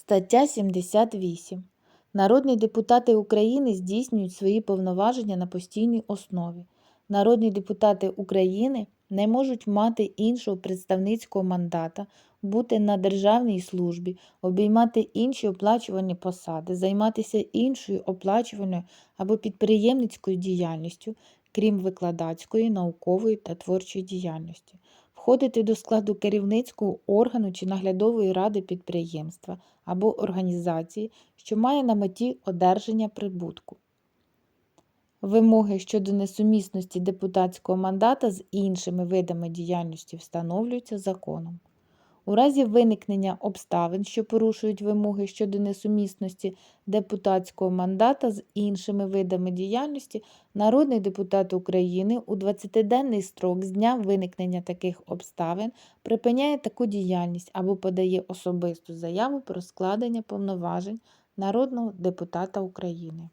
Стаття 78. Народні депутати України здійснюють свої повноваження на постійній основі. Народні депутати України не можуть мати іншого представницького мандата, бути на державній службі, обіймати інші оплачувані посади, займатися іншою оплачуваною або підприємницькою діяльністю, крім викладацької, наукової та творчої діяльності, входити до складу керівницького органу чи наглядової ради підприємства або організації, що має на меті одержання прибутку. Вимоги щодо несумісності депутатського мандата з іншими видами діяльності встановлюються законом. У разі виникнення обставин, що порушують вимоги щодо несумісності депутатського мандата з іншими видами діяльності, народний депутат України у 20-денний строк з дня виникнення таких обставин припиняє таку діяльність або подає особисту заяву про складення повноважень народного депутата України.